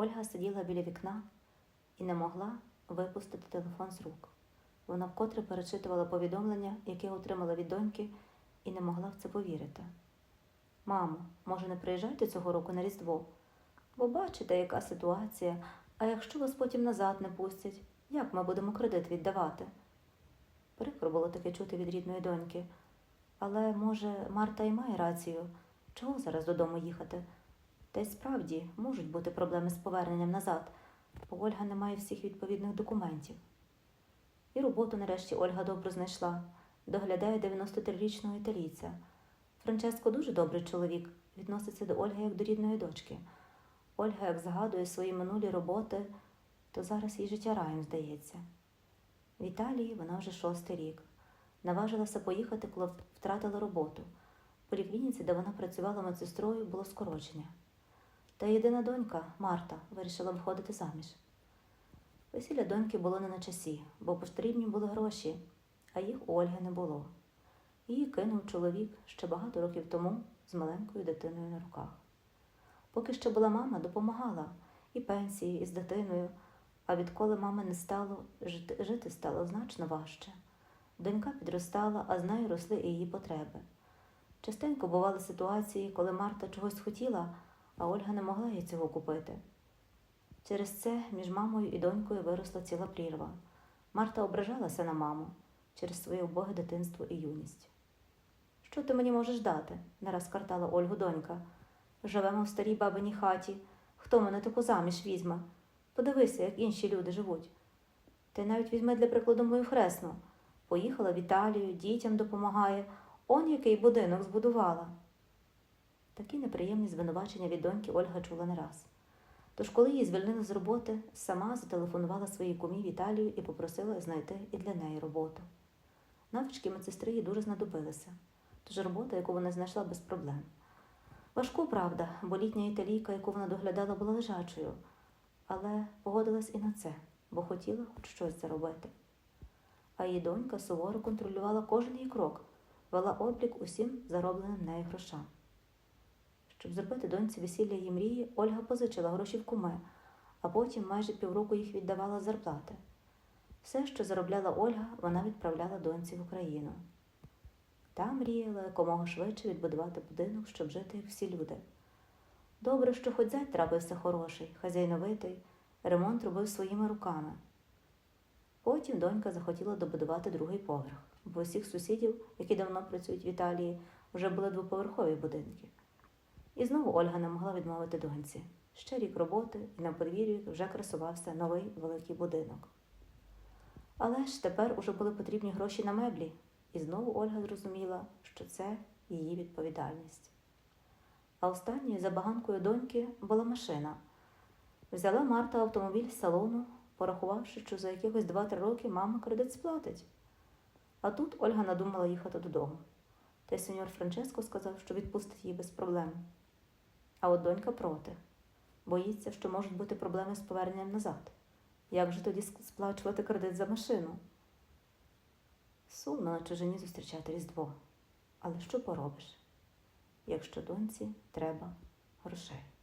Ольга сиділа біля вікна і не могла випустити телефон з рук. Вона вкотре перечитувала повідомлення, яке отримала від доньки, і не могла в це повірити. Мамо, може, не приїжджайте цього року на Різдво? Бо бачите, яка ситуація, а якщо вас потім назад не пустять, як ми будемо кредит віддавати? Прикро було таке чути від рідної доньки. Але, може, Марта і має рацію. Чого зараз додому їхати? Та й справді можуть бути проблеми з поверненням назад, бо Ольга не має всіх відповідних документів. І роботу нарешті Ольга добре знайшла, доглядає 93-річного італійця. Франческо дуже добрий чоловік, відноситься до Ольги як до рідної дочки. Ольга, як згадує свої минулі роботи, то зараз їй життя раєм здається. В Італії вона вже шостий рік. Наважилася поїхати, коли втратила роботу. В поліклініці, де вона працювала медсестрою, було скорочення. Та єдина донька, Марта, вирішила виходити заміж. Весілля доньки було не на часі, бо потрібні були гроші, а їх у Ольги не було. Її кинув чоловік ще багато років тому з маленькою дитиною на руках. Поки ще була мама, допомагала і пенсії, і з дитиною, а відколи мами не стало, жити, жити стало значно важче. Донька підростала, а з нею росли і її потреби. Частенько бували ситуації, коли Марта чогось хотіла, а Ольга не могла їй цього купити. Через це між мамою і донькою виросла ціла прірва. Марта ображалася на маму через своє убоге дитинство і юність. Що ти мені можеш дати? не раз картала Ольгу донька. Живемо в старій бабиній хаті. Хто мене таку заміж візьме? Подивися, як інші люди живуть. Ти навіть візьми для прикладу мою хресну. Поїхала в Італію, дітям допомагає, он який будинок збудувала. Такі неприємні звинувачення від доньки Ольга чула не раз. Тож, коли її звільнили з роботи, сама зателефонувала своїй кумі в Італію і попросила знайти і для неї роботу. Навички медсестри їй дуже знадобилися, тож робота, яку вона знайшла без проблем. Важку, правда, бо літня італійка, яку вона доглядала, була лежачою, але погодилась і на це, бо хотіла хоч щось заробити. А її донька суворо контролювала кожен її крок, вела облік усім заробленим нею грошам. Щоб зробити доньці весілля її мрії, Ольга позичила гроші в куми, а потім майже півроку їх віддавала зарплати. Все, що заробляла Ольга, вона відправляла доньці в Україну. Та мріяла якомога швидше відбудувати будинок, щоб жити, як всі люди. Добре, що хоч зять трапився хороший, хазяйновитий, ремонт робив своїми руками. Потім донька захотіла добудувати другий поверх, бо у всіх сусідів, які давно працюють в Італії, вже були двоповерхові будинки. І знову Ольга не могла відмовити доньці. Ще рік роботи, і на подвір'ї вже красувався новий великий будинок. Але ж тепер уже були потрібні гроші на меблі, і знову Ольга зрозуміла, що це її відповідальність. А останньою забаганкою доньки була машина. Взяла Марта автомобіль з салону, порахувавши, що за якихось 2-3 роки мама кредит сплатить. А тут Ольга надумала їхати додому. Та й сеньор Франческо сказав, що відпустить її без проблем. А от донька проти. Боїться, що можуть бути проблеми з поверненням назад. Як же тоді сплачувати кредит за машину? Сумно на чужині зустрічати Різдво. Але що поробиш, якщо доньці треба грошей?